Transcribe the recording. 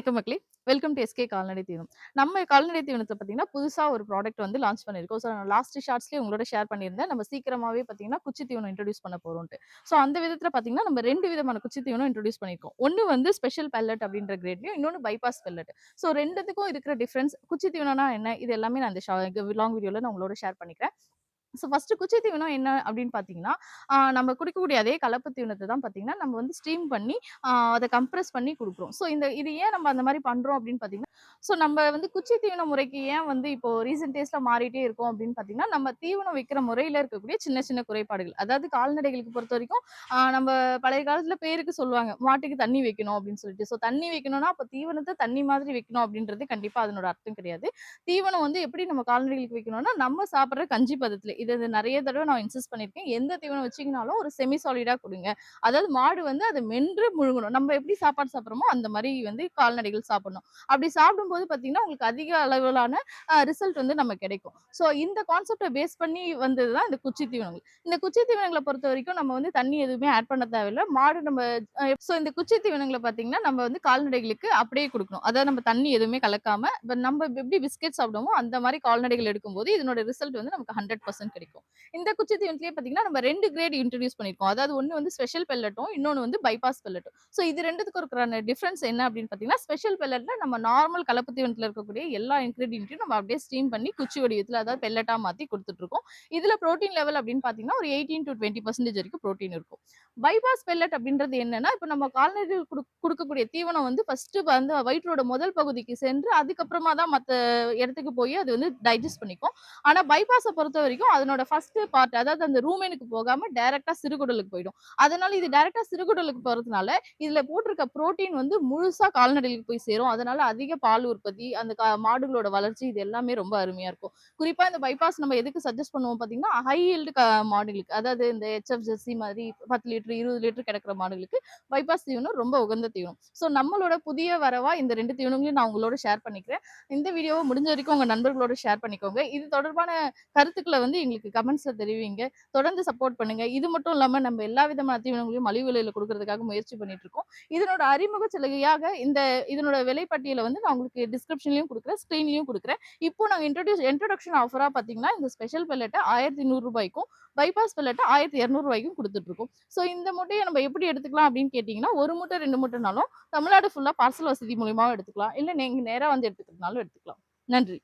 வணக்கம் மக்களே. Welcome to SK கால்நடை தீவனம் நம்ம கால்நடை தீவனத்தை பார்த்தீங்கன்னா புதுசாக ஒரு ப்ராடக்ட் வந்து லான்ச் பண்ணியிருக்கோம். ஸோ நான் லாஸ்ட் ஷார்ட்ஸ்லேயே உங்களோட ஷேர் பண்ணியிருந்தேன். நம்ம சீக்கிரமாவே பார்த்தீங்கன்னா குச்சி தீவனம் இன்ட்ரடியூஸ் பண்ண போகிறோம்ட்டு ஸோ அந்த விதத்தில் பார்த்தீங்கன்னா நம்ம ரெண்டு விதமான குச்சி தீவனம் இன்ட்ரடியூஸ் பண்ணியிருக்கோம். ஒன்று வந்து ஸ்பெஷல் பெல்லட் அப்படின்ற கிரேட்லையும் இன்னொன்று பைபாஸ் பெல்லட் ஸோ ரெண்டுத்துக்கும் இருக்கிற டிஃப்ரென்ஸ் குச்சி தீவனம்னா என்ன? இது எல்லாமே நான் இந்த லாங் வீடியோவில் நான் உங்களோட ஷேர் பண்ணிக்கிறேன். ஸோ ஃபர்ஸ்ட் குச்சி தீவனம் என்ன அப்படின்னு பார்த்தீங்கன்னா, நம்ம குடிக்கக்கூடிய அதே கலப்பு தீவனத்தை தான் பார்த்தீங்கன்னா, நம்ம வந்து ஸ்டீம் பண்ணி அதை கம்ப்ரெஸ் பண்ணி கொடுக்குறோம். ஸோ இந்த இது ஏன் நம்ம அந்த மாதிரி பண்ணுறோம் அப்படின்னு பார்த்தீங்கன்னா, ஸோ நம்ம வந்து குச்சி தீவன முறைக்கு ஏன் வந்து இப்போ ரீசென்ட் டேஸ்ல மாறிட்டே இருக்கோம் அப்படின்னு பார்த்தீங்கன்னா, நம்ம தீவனம் வைக்கிற முறையில இருக்கக்கூடிய சின்ன சின்ன குறைபாடுகள். அதாவது கால்நடைகளுக்கு பொறுத்த வரைக்கும் நம்ம பழைய காலத்துல பேருக்கு சொல்லுவாங்க, மாட்டுக்கு தண்ணி வைக்கணும் அப்படின்னு சொல்லிட்டு. ஸோ தண்ணி வைக்கணும்னா, அப்போ தீவனத்தை தண்ணி மாதிரி வைக்கணும் அப்படின்றது கண்டிப்பா அதனோட அர்த்தம் கிடையாது. தீவனம் வந்து எப்படி நம்ம கால்நடைகளுக்கு வைக்கணும்னா, நம்ம சாப்பிடுற கஞ்சி பதத்துல. இது நிறைய தடவை நான் இன்சிஸ்ட் பண்ணியிருக்கேன். எந்த தீவனம் வச்சீங்கனாலும் ஒரு செமி சாலிடா கொடுங்க அதாவது மாடு வந்து அதை மென்று முழுங்கணும். நம்ம எப்படி சாப்பாடு சாப்பிடுறோமோ, அந்த மாதிரி வந்து கால்நடைகள் சாப்பிடணும். அப்படி சாப்பிடும்போது பார்த்தீங்கன்னா, உங்களுக்கு அதிக அளவிலான ரிசல்ட் வந்து நம்ம கிடைக்கும். ஸோ இந்த கான்செப்டை பேஸ் பண்ணி வந்தது தான் இந்த குச்சி தீவனங்கள். இந்த குச்சி பொறுத்த வரைக்கும் நம்ம வந்து தண்ணி எதுவுமே ஆட் பண்ண தேவையில்ல. மாடு நம்ம ஸோ இந்த குச்சி தீவனங்களை பார்த்தீங்கன்னா, நம்ம வந்து கால்நடைகளுக்கு அப்படியே கொடுக்கணும் அதாவது நம்ம தண்ணி எதுவுமே கலக்காம, இப்போ நம்ம எப்படி பிஸ்கெட் சாப்பிடுவோமோ, அந்த மாதிரி கால்நடைகள் எடுக்கும்போது, இதனோட ரிசல்ட் வந்து நமக்கு 100% கிடைக்கும். இந்த குச்சி தீவனத்திலே பார்த்தீங்கன்னா, நம்ம ரெண்டு கிரேட் இன்ட்ரடியூஸ் பண்ணியிருக்கோம். அதாவது ஒன்று வந்து ஸ்பெஷல் பெல்லட்டும், இன்னொன்னு வந்து பைபாஸ் பெல்லட்டும். ஸோ இது ரெண்டுத்துக்கு இருக்கிற டிஃப்ரென்ஸ் என்ன அப்படின்னு பார்த்தீங்கன்னா, ஸ்பெஷல் பெல்லட்டில் நம்ம நார்மல் கலப்பு தீவனத்தில் இருக்கக்கூடிய எல்லா இன்க்ரீடியன்ட்டையும் நம்ம அப்படியே ஸ்டீம் பண்ணி குச்சி வடிவத்தில் அதாவது பெல்லட்டாக மாற்றி கொடுத்துட்ருக்கோம் இதில் புரோட்டீன் லெவல் அப்படின்னு பார்த்தீங்கன்னா, ஒரு 18-20% வரைக்கும் ப்ரோட்டீன் இருக்கும். பைபாஸ் பெல்லட் அப்படின்றது என்னன்னா, இப்போ நம்ம கால்நடைகள் குடுக் தீவனம் வந்து ஃபர்ஸ்ட்டு வந்து வயிற்றோட முதல் பகுதிக்கு சென்று, அதுக்கப்புறமா தான் மற்ற இடத்துக்கு போய் அது வந்து டைஜஸ்ட் பண்ணிக்கும். ஆனால் பைபாஸை பொறுத்த வரைக்கும் அதனோட ஃபர்ஸ்ட் பார்ட் அதாவது அந்த ரூமேனுக்கு போகாமல் டேரெக்டாக சிறுகுடலுக்கு போயிடும். அதனால இது டேரெக்டாக சிறுகுடலுக்கு போகிறதுனால இதில் போட்டிருக்க புரோட்டீன் வந்து முழுசாக கால்நடைகளுக்கு போய் சேரும். அதனால அதிக பால் உற்பத்தி, அந்த மாடுகளோட வளர்ச்சி இது எல்லாமே ரொம்ப அருமையா இருக்கும். குறிப்பா இந்த பைபாஸ் நம்ம எதுக்கு சஜஸ்ட் பண்ணுவோம் பார்த்தீங்கன்னா, ஹை ஈல்டு க மாடுகளுக்கு. அதாவது இந்த எச்எஃப் ஜெர்சி மாதிரி 10 லிட்டர், 20 லிட்டர் கிடக்கிற மாடுகளுக்கு பைபாஸ் தீவனம் ரொம்ப உகந்த தீவனம். ஸோ நம்மளோட புதிய வரவா இந்த ரெண்டு தீவனங்களையும் நான் உங்களோட ஷேர் பண்ணிக்கிறேன். இந்த வீடியோவை முடிஞ்ச வரைக்கும் உங்க நண்பர்களோட ஷேர் பண்ணிக்கோங்க. இது தொடர்பான கருத்துக்களை வந்து எங்களுக்கு கமெண்ட்ஸ்ல தெரிவிங்க. தொடர்ந்து சப்போர்ட் பண்ணுங்க. இது மட்டும் இல்லாம நம்ம எல்லா விதமான தீவனங்களையும் மலிவு விலையில கொடுக்கறதுக்காக முயற்சி பண்ணிட்டு இருக்கோம். இதனோட அறிமுக சலுகையாக இந்த இதனோட விலைப்பட்டியலை வந்து நான் உங்களுக்கு டிஸ்கிரிப்ஷன்லையும் கொடுக்குறேன் ஸ்க்ரீன்லையும் கொடுக்குறேன் இப்போ நாங்கள் இன்ட்ரடியூஸ் இன்ட்ரடக்ஷன் ஆஃபராக பார்த்தீங்கன்னா, இந்த ஸ்பெஷல் பெல்லட்ட ரூ. 1100க்கும், பைபாஸ் பெல்லட்ட ரூ. 1200க்கும் குடுத்துட்டுருக்கோம். ஸோ இந்த முட்டையை நம்ம எப்படி எடுத்துக்கலாம் அப்படின்னு கேட்டிங்கன்னா ஒரு மூட்டை, ரெண்டு மூட்டைனாலும் தமிழ்நாடு ஃபுல்லாக பார்சல் வசதி மூலியமாகவும் எடுத்துக்கலாம். இல்லை நீங்கள் நேராக வந்து எடுத்துக்கிறதுனாலும் எடுத்துக்கலாம். நன்றி.